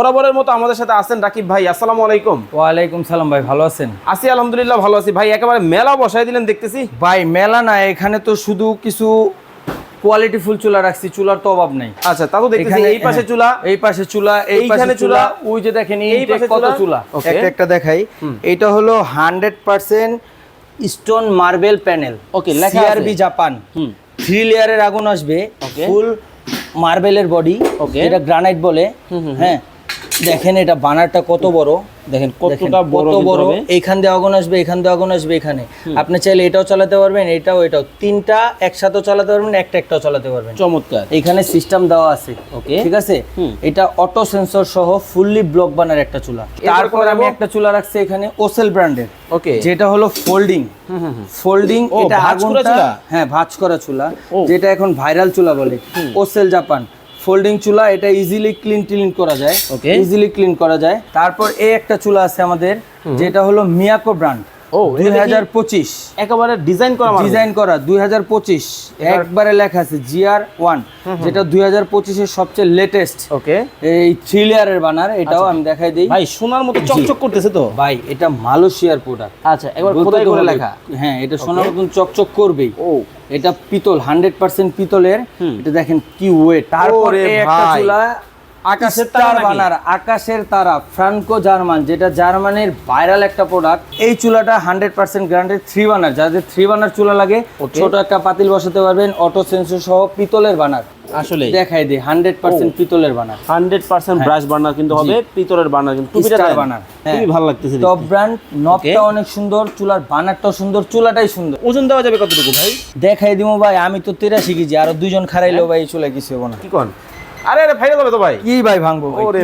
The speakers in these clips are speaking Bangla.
বরাবরের মতো আমাদের সাথে আছেন রাকিব ভাই আসসালামু আলাইকুম। ওয়ালাইকুম সালাম ভাই ভালো আছেন? আছি আলহামদুলিল্লাহ ভালো আছি। ভাই একেবারে মেলা বসাই দিলেন দেখতেছি। ভাই মেলা না এখানে তো শুধু কিছু কোয়ালিটি ফুল চুলা রাখছি চুলার তো অভাব নাই। আচ্ছা তা তো দেখতেছি। এই পাশে হ্যাঁ, চুলা এই পাশে চুলা এই পাশে চুলা, ওই যে দেখেন এই পাশে কত চুলা। চুলা। একটা একটা দেখাই। এটা হলো hundred percent stone marble panel Okay, লেখা আছে। সিআরবি জাপান হুম। থ্রি লেয়ারের আগুন আসবে। ফুল মার্বেলের বডি. এটা গ্রানাইট বলে। হ্যাঁ দেখেন এটা বানারটা কত বড়? দেখেন কতটা বড় কত বড়। এইখান দিয়ে আগুন আসবে এখান দিয়ে আগুন আসবে এখানে। আপনি চাইলে এটাও চালাতে পারবেন এটাও এটাও। তিনটা একসাথেও চালাতে পারবেন একটা একটাও চালাতে পারবেন। চমৎকার। এখানে সিস্টেম দেওয়া আছে ওকে ঠিক আছে? এটা অটো সেন্সর সহ ফুললি ব্লক বানার একটা চুলা। তারপর আমি একটা চুলা রাখছি এখানে ওসেল ব্র্যান্ডের ওকে যেটা হলো ফোল্ডিং ফোল্ডিং এটা আগুনটা চুলা? হ্যাঁ ভাঁজ করা চুলা। যেটা এখন ভাইরাল চুলা বলে। ওসেল জাপান ফোল্ডিং চুলা এটা ইজিলি ক্লিন ক্লিন করা যায়. ইজিলি ক্লিন করা যায়। তারপর এই একটা চুলা আছে আমাদের যেটা হলো মিয়াকো ব্র্যান্ড। ও, দুই এটা কি- হাজার পঁচিশ। একেবারে ডিজাইন করা। ডিজাইন করা দুই হাজার পঁচিশ। একবারে লেখা আছে জিআর ওয়ান যেটা দুই হাজার পঁচিশের সবচেয়ে লেটেস্ট ওকে এই থ্রি লেয়ারের বানার এটাও আমি দেখাই দিই। ভাই সোনার মতো চকচক করতেছে তো? ভাই এটা মালয়েশিয়ার প্রোডাক্ট আচ্ছা একবার খোদাই করে লেখা। হ্যাঁ এটা সোনার মতন চকচক করবেই। ও। এটা পিতল হান্ড্রেড পার্সেন্ট পিতলের। এটা দেখেন কি ওয়েট তারপরে একটা চুলা আকাশের তারা বানার আকাশের তারা ফ্রান্কো জার্মান যেটা জার্মানির ভাইরাল একটা প্রোডাক্ট এই চুলাটা হান্ড্রেড পার্সেন্ট থ্রি বানার যাদের থ্রি বানার চুলা লাগে ছোট একটা পাতিল বসাতে পারবেন অটো সেন্সর সহ পিতলের বানার। আসলে? দেখাই দিই হান্ড্রেড পার্সেন্ট পিতলের burner. Hundred percent brass burner কিন্তু হবে পিতলের বার্নার কিন্তু টুপিটা Star দেন। বার্নার, খুবই হ্যাঁ। ভালো লাগতেছে টপ ব্র্যান্ড নবটা অনেক সুন্দর চুলার বানারটাও সুন্দর চুলাটাই সুন্দর। ওজন দেওয়া যাবে কতটুকু ভাই? দেখাই দিমু ভাই আমি তো তেরাশি কেজি আরও দুইজন খারাইলেও ভাই চলে কিছু হব না। কি কোন? আরে আরে ভাইরাল হবে তো ভাই। কি ভাই ভাঙবো ভাই, ওরে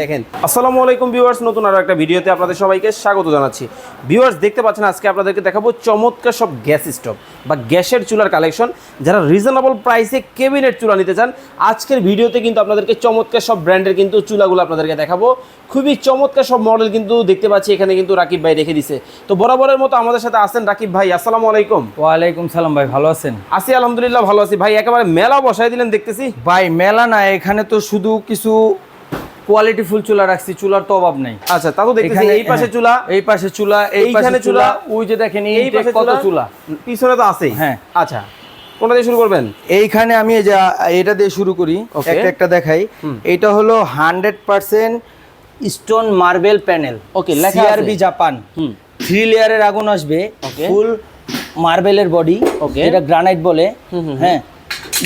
দেখেন। আসসালামু আলাইকুম ভিউয়ার্স নতুন আরও একটা ভিডিওতে আপনাদের সবাইকে স্বাগত জানাচ্ছি। ভিউয়ার্স দেখতে পাচ্ছেন আজকে আপনাদেরকে দেখাবো চমৎকার সব গ্যাস স্টোভ বা গ্যাসের চুলার কালেকশন। যারা রিজনেবল প্রাইসে কেবিনেট চুলা নিতে চান আজকের ভিডিওতে কিন্তু আপনাদেরকে চমৎকার সব ব্র্যান্ডের কিন্তু চুলাগুলো আপনাদেরকে দেখাবো। খুবই চমৎকার সব মডেল কিন্তু দেখতে পাচ্ছি এখানে কিন্তু রাকিব ভাই রেখে দিছে। তো বরাবরের মতো আমাদের সাথে আছেন রাকিব ভাই আসসালামু আলাইকুম। ওয়ালাইকুম সালাম ভাই ভালো আছেন? আছি আলহামদুলিল্লাহ ভালো আছি। ভাই একেবারে মেলা বসাই দিলেন দেখতেছি। ভাই মেলা না এখানে তো শুধু কিছু কোয়ালিটি ফুল চুলা রাখছি চুলার তো অভাব নাই। আচ্ছা তা তো দেখতেছি এই পাশে চুলা। এই পাশে চুলা এই পাশে চুলা ওই যে দেখেন এই পাশে কত চুলা পিছনে তো আছেই। হ্যাঁ। আচ্ছা কোনটা দিয়ে শুরু করবেন? এইখানে আমি এই যে এটা দিয়ে শুরু করি একটা একটা দেখাই। এটা হলো hundred percent stone marble panel. CRB Japan হুম। থ্রি লেয়ারের আগুন আসবে ফুল মার্বেলের বডি. এটা গ্রানাইট বলে। হ্যাঁ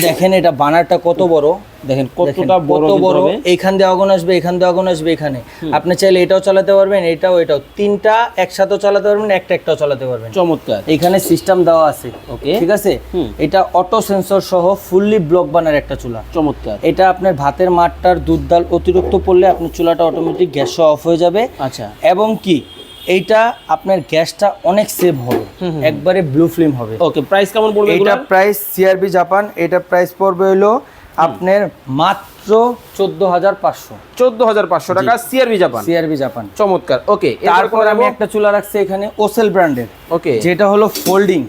দেখেন এটা বানারটা কত বড়? দেখেন কতটা বড় কত বড়। এইখান দিয়ে আগুন আসবে এখান দিয়ে আগুন আসবে এখানে আপনি চাইলে এটাও চালাতে পারবেন এটাও এটাও। তিনটা একসাথেও চালাতে পারবেন একটা একটাও চালাতে পারবেন। চমৎকার। এখানে সিস্টেম দেওয়া আছে ওকে। ঠিক আছে? এটা অটো সেন্সর সহ ফুললি ব্লক বানার একটা চুলা। চমৎকার। এটা আপনার ভাতের মাঠটার দুধ ডাল অতিরিক্ত পড়লে আপনার চুলাটা অটোমেটিক গ্যাস অফ হয়ে যাবে। আচ্ছা। এবং কি? এইটা আপনার গ্যাসটা অনেক সেভ হবে। একবারে ব্লু ফ্লেম হবে। ওকে প্রাইস কেমন পড়বে এটা প্রাইস সিআরবি জাপান এটা প্রাইস পড়বে হলো আপনার মাত্র চোদ্দ হাজার পাঁচশো। 14500 টাকা সিআরবি জাপান সিআরবি জাপান চমৎকার। ওকে তারপর আমি একটা চুলা রাখছি এখানে ওসেল ব্র্যান্ডের ওকে যেটা হলো ফোল্ডিং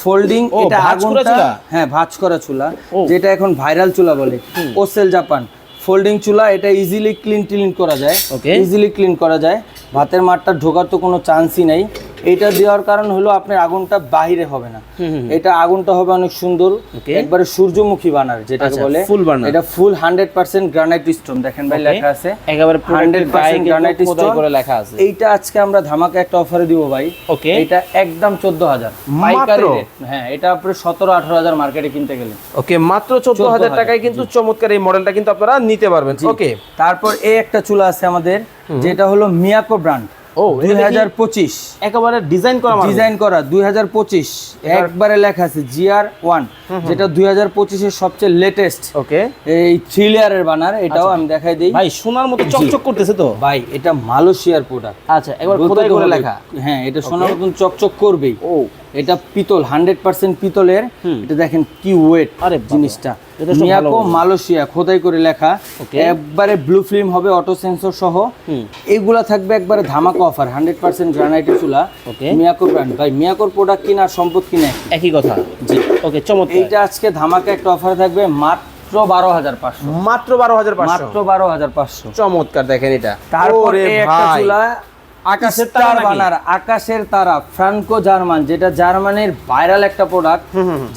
ফোল্ডিং এটা ভাঁজ করা আগুনটা চুলা? হ্যাঁ ভাঁজ করা চুলা। যেটা এখন ভাইরাল চুলা বলে। ওসেল জাপান ফোল্ডিং চুলা এটা ইজিলি ক্লিন ক্লিন করা যায়। ওকে ইজিলি ক্লিন করা যায়। ভাতের মাঠটা ঢোকার তো কোনো চান্সই নাই। এটা দেওয়ার কারণ হলো আপনার আগুনটা বাহিরে হবে না। এটা আগুনটা হবে অনেক সুন্দর। একবারে সূর্যমুখী বানার যেটাকে আচ্ছা, বলে। full burner। এটা full hundred percent granite stone দেখেন ভাই লেখা আছে। একেবারে হান্ড্রেড পার্সেন্ট গ্রানাইট স্টোন করে লেখা আছে। এইটা আজকে আমরা ধামাকা একটা অফারে দিব ভাই। ওকে। এটা একদম চোদ্দ হাজার। পাইকারি হ্যাঁ এটা আপনি সতেরো আঠারো হাজার মার্কেটে কিনতে গেলে। ওকে মাত্র 14000 টাকায় কিন্তু চমৎকার এই মডেলটা কিন্তু আপনারা নিতে পারবেন। ওকে। তারপর এই একটা চুলা আছে আমাদের যেটা হলো মিয়াকো ব্র্যান্ড ও, দুই এটা কি- হাজার পঁচিশ। একেবারে ডিজাইন করা ডিজাইন করা দুই হাজার পঁচিশ। একবারে লেখা আছে জিআর ওয়ান যেটা দুই হাজার পঁচিশের সবচেয়ে লেটেস্ট ওকে। এই থ্রি লেয়ারের বানার এটাও আমি দেখাই দিই। ভাই সোনার মতো চকচক করতেছে তো? ভাই এটা মালয়েশিয়ার প্রোডাক্ট আচ্ছা একবার খোদাই করে লেখা। হ্যাঁ এটা সোনার মতন চকচক করবেই। ও। এটা পিতল হান্ড্রেড পার্সেন্ট পিতলের। এটা দেখেন কি ওয়েট আরে জিনিসটা। মিয়াকো মালয়েশিয়া খোদাই করে লেখা। একবারে ব্লু ফিল্ম হবে অটো সেন্সর সহ। এগুলা থাকবে একবারে ধামাকা অফার হান্ড্রেড পার্সেন্ট গ্রানাইটের চুলা. মিয়াকোর ব্র্যান্ড ভাই মিয়াকোর প্রোডাক্ট কিনা সম্পদ কিনে একই কথা। জি। ওকে চমৎকার। এইটা আজকে ধামাকা একটা অফার থাকবে মাত্র বারো হাজার পাঁচশো। মাত্র বারো হাজার পাঁচশো? মাত্র বারো হাজার পাঁচশো। চমৎকার দেখেন এটা। তারপরে একটা চুলা আকাশের তারা বানার আকাশের তারা ফ্রান্কো জার্মান যেটা জার্মানির ভাইরাল একটা প্রোডাক্ট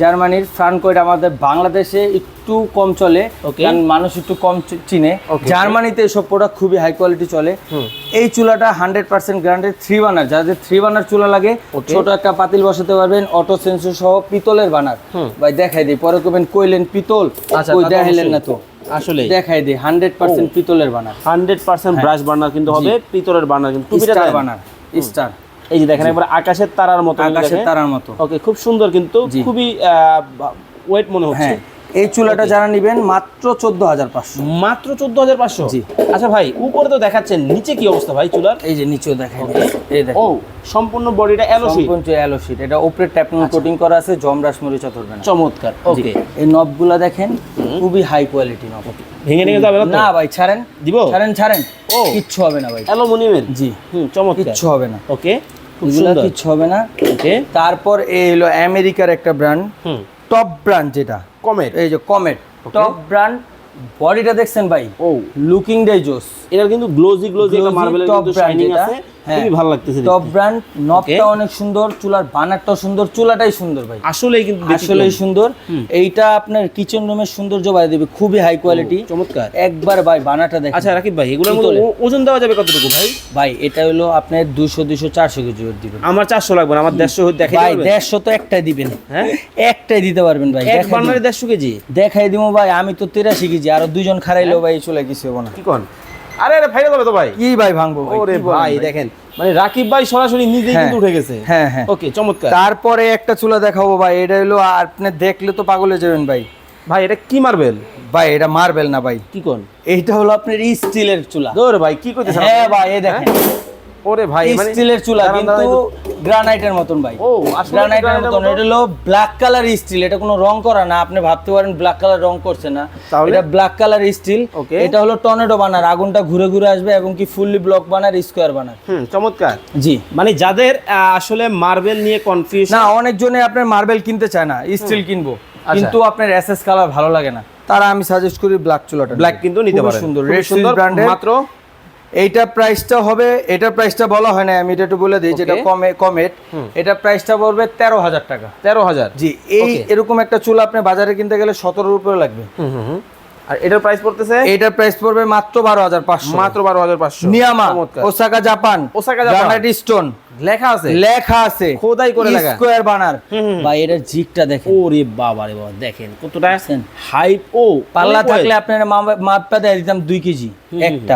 জার্মানির ফ্রান্কো এটা আমাদের বাংলাদেশে একটু কম চলে কারণ মানুষ একটু কম চিনে। জার্মানিতে এসব প্রোডাক্ট খুবই হাই কোয়ালিটি চলে। এই চুলাটা হান্ড্রেড পার্সেন্ট গ্রান্ডেড থ্রি বানার। যাদের থ্রি বানার চুলা লাগে ছোট একটা পাতিল বসাতে পারবেন অটো সেন্সর সহ পিতলের বানার। ভাই দেখাই দিই পরে কবেন কইলেন পিতল। আচ্ছা, দেখাইলেন না তো। আসলে দেখাই দিই হান্ড্রেড পার্সেন্ট পিতলের burner. Hundred percent brass burner কিন্তু হবে পিতলের বার্নার কিন্তু টুপিটার বানার স্টার। এই যে দেখেন একবার আকাশের তারার মতো আকাশের তারার মতো। ওকে খুব সুন্দর কিন্তু। খুবই ওয়েট মনে হচ্ছে। হ্যাঁ। এই চুলাটা যারা নেবেন মাত্র চোদ্দ হাজার পাঁচশো। মাত্র চোদ্দ হাজার পাঁচশো? জি। আচ্ছা ভাই উপরে তো দেখাচ্ছেন নিচে কি অবস্থা ভাই চুলার? এই যে নিচেও দিই। এই দেখেন। ও সম্পূর্ণ বডিটা এলোসি সম্পূর্ণ অ্যালো শীট এটা উপরে ট্যাপন কোটিং করা আছে জমরাস মরিচা ধরবে না। চমৎকার ওকে এই নবগুলা দেখেন খুবই হাই কোয়ালিটি নব ভেঙে ভেঙে যাবে না ভাই ছাড়েন। দিব? ছাড়েন ছাড়েন। ও। কিচ্ছু হবে না ভাই। অ্যালুমিনিয়ামের? জি। হুম চমৎকার। কিচ্ছু হবে না। ওকে খুব এগুলা সুন্দর। কিচ্ছু হবে না। ওকে তারপর এই হলো আমেরিকার একটা ব্র্যান্ড হুম। টপ ব্র্যান্ড যেটা। কমেট এই যে কমেট টপ ব্র্যান্ড বডিটা দেখছেন ভাই? ও। লুকিং ডাই জোস এটার কিন্তু গ্লোজি গ্লোজি একটা মার্বেলের কিন্তু শাইনিং আছে। খুবই ভালো লাগতেছে টপ ব্র্যান্ড নবটা অনেক সুন্দর চুলার বানারটাও সুন্দর চুলাটাই সুন্দর ভাই। আসলেই কিন্তু আসলে সুন্দর। এইটা আপনার কিচেন রুমের সৌন্দর্য বাড়িয়ে দেবে খুবই হাই কোয়ালিটি চমৎকার। একবার ভাই বানাটা দেখেন। আচ্ছা রাকিব ভাই এগুলোর মধ্যে ওজন দেওয়া যাবে কতটুকু ভাই? ভাই এটা হলো আপনার দুশো দুশো চারশো কেজি ওর দিবেন। আমার চারশো লাগবে না আমার দেড়শো দেখাই ভাই দেবেন দেড়শো তো একটাই দিবেন। হ্যাঁ? একটাই দিতে পারবেন ভাই এক দিই- দেড়শো কেজি? দেখাই দিব ভাই আমি তো তিরাশি কেজি আর দুজন খারাইলেও ভাই চলে কিছু হব না। কি কন? আরে আরে ফাইনাল হবে তো ভাই। কি ভাই ভাঙবো ওরে ভাই দেখেন মানে রাকিব ভাই সরাসরি নিজেই হ্যাঁ। কিন্তু উঠে গেছে। হ্যাঁ হ্যাঁ। ওকে চমৎকার। তারপরে একটা চুলা দেখাবো ভাই এটা হলো আপনি দেখলে তো পাগল হয়ে যাবেন ভাই। ভাই এটা কি মার্বেল ভাই এটা মার্বেল না ভাই। কি কোন? এইটা হলো আপনার স্টিলের চুলা। ধর ভাই কি করতেছেন হ্যাঁ? ভাই এই দেখেন। হ্যাঁ? ওরে ভাই মানে স্টিলের চুলা কিন্তু গ্রানাইটের মতন ভাই। ও, গ্রানাইটের মতন এটা হলো ব্ল্যাক কালার স্টিল এটা কোনো রং করা না আপনি ভাবতে পারেন ব্ল্যাক কালার রং করছে না। এটা ব্ল্যাক কালার স্টিল এটা হলো টর্নেডো বানার আগুনটা ঘুরে ঘুরে আসবে এবং কি fully block burner square burner. হুম চমৎকার। জি। মানে যাদের আসলে মার্বেল নিয়ে কনফিউশন না অনেকজনে আপনার মার্বেল কিনতে চায় না স্টিল কিনবো। আচ্ছা। কিন্তু আপনার এসএস কালার ভালো লাগে না। তারা আমি সাজেস্ট করি ব্ল্যাক চুলাটা ব্ল্যাক কিন্তু নিতে পারে সুন্দর রেড সুন্দর ব্র্যান্ডের মাত্র। এইটা প্রাইসটা হবে এটা প্রাইসটা বলা হয় না আমি এটা একটু বলে দিই যেটা কমে কমেট এটা প্রাইসটা পড়বে তেরো হাজার টাকা। তেরো হাজার? জি এই এরকম একটা চুলা আপনি বাজারে কিনতে গেলে সতেরোর উপরে লাগবে। আর এটার প্রাইস পড়তেছে? এইটার প্রাইস পড়বে মাত্র বারো হাজার পাঁচশো। মাত্র বারো হাজার পাঁচশো। নিয়ামা Osaka Japan Osaka Japan. Stone লেখা আছে? লেখা আছে। খোদাই করে লেখা। স্কোয়ার বানার ভাই এটার জিকটা দেখেন। ওরে বাবা রে বাবা দেখেন কতটা দেখছেন? হাইপ ও পাল্লা থাকলে। আপনার মাপটা দিয়ে দিতাম দুই কেজি একটা।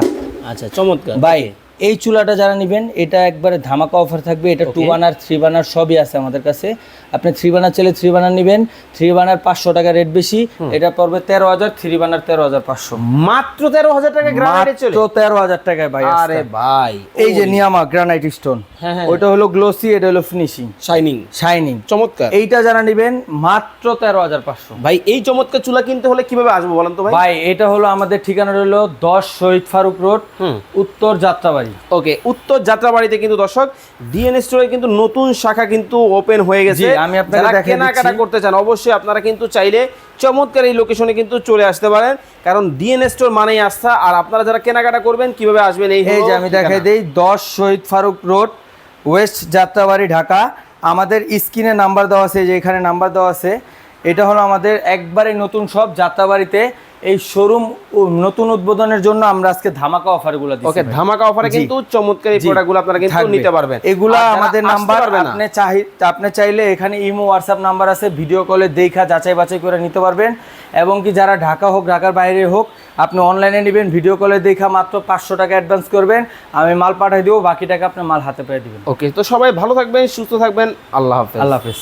আচ্ছা চমৎকার। ভাই এই চুলাটা যারা নেবেন এটা একবারে ধামাকা অফার থাকবে। এটা টু. বানার থ্রি বানার সবই আছে আমাদের কাছে। আপনি থ্রি বানার চাইলে থ্রি বানার নেবেন। থ্রি বানার পাঁচশো টাকা রেট বেশি। এটা পড়বে তেরো হাজার থ্রি বানার তেরো হাজার পাঁচশো। মাত্র তেরো হাজার টাকা গ্রানাইটে চলে মাত্র তেরো হাজার টাকায় ভাই আরে। ভাই এই যে নিয়ামা গ্রানাইট স্টোন হ্যাঁ, হ্যাঁ। ওইটা হলো গ্লোসি এটা হলো ফিনিশিং শাইনিং শাইনিং চমৎকার। এইটা যারা নেবেন মাত্র তেরো হাজার পাঁচশো। ভাই এই চমৎকার চুলা কিনতে হলে কীভাবে আসব বলেন তো ভাই? ভাই এটা হলো আমাদের ঠিকানা রইল দশ শহীদ ফারুক রোড উত্তর যাত্রাবাড়ি। ওকে উত্তর যাত্রাবাড়িতে কিন্তু দর্শক ডিএনএ স্টোরে কিন্তু নতুন শাখা কিন্তু ওপেন হয়ে গেছে। আমি দেখিয়ে কেনাকাটা করতে চান অবশ্যই আপনারা কিন্তু চাইলে চমৎকার এই লোকেশনে কিন্তু চলে আসতে পারেন। কারণ ডিএনএ স্টোর মানেই আস্থা আর আপনারা যারা কেনাকাটা করবেন কীভাবে আসবেন এই এই যে আমি দেখাই দেই দশ শহীদ ফারুক রোড ওয়েস্ট যাত্রাবাড়ি ঢাকা। আমাদের স্ক্রিনে নাম্বার দেওয়া আছে যে এখানে নাম্বার দেওয়া আছে। এটা হলো আমাদের একবারে নতুন সব যাত্রাবাড়িতে এই শোরুম নতুন উদ্বোধনের জন্য আমরা আজকে ধামাকা অফারগুলো দিচ্ছি ওকে ধামাকা অফারে কিন্তু চমৎকার এই প্রোডাক্টগুলো আপনারা কিন্তু নিতে পারবেন। এগুলা আমাদের নাম্বার আপনি চাই আপনি চাইলে এখানে ইমো হোয়াটসঅ্যাপ নাম্বার আছে ভিডিও কলে দেখা যাচাই বাছাই করে নিতে পারবেন। এবং কি যারা ঢাকা হোক ঢাকার বাইরে হোক আপনি অনলাইনে নেবেন ভিডিও কলে দেখা মাত্র পাঁচশো টাকা অ্যাডভান্স করবেন। আমি মাল পাঠিয়ে দেবো বাকি টাকা আপনি মাল হাতে পেয়ে দিবেন। ওকে তো সবাই ভালো থাকবেন সুস্থ থাকবেন আল্লাহ হাফেজ। আল্লাহ হাফেজ।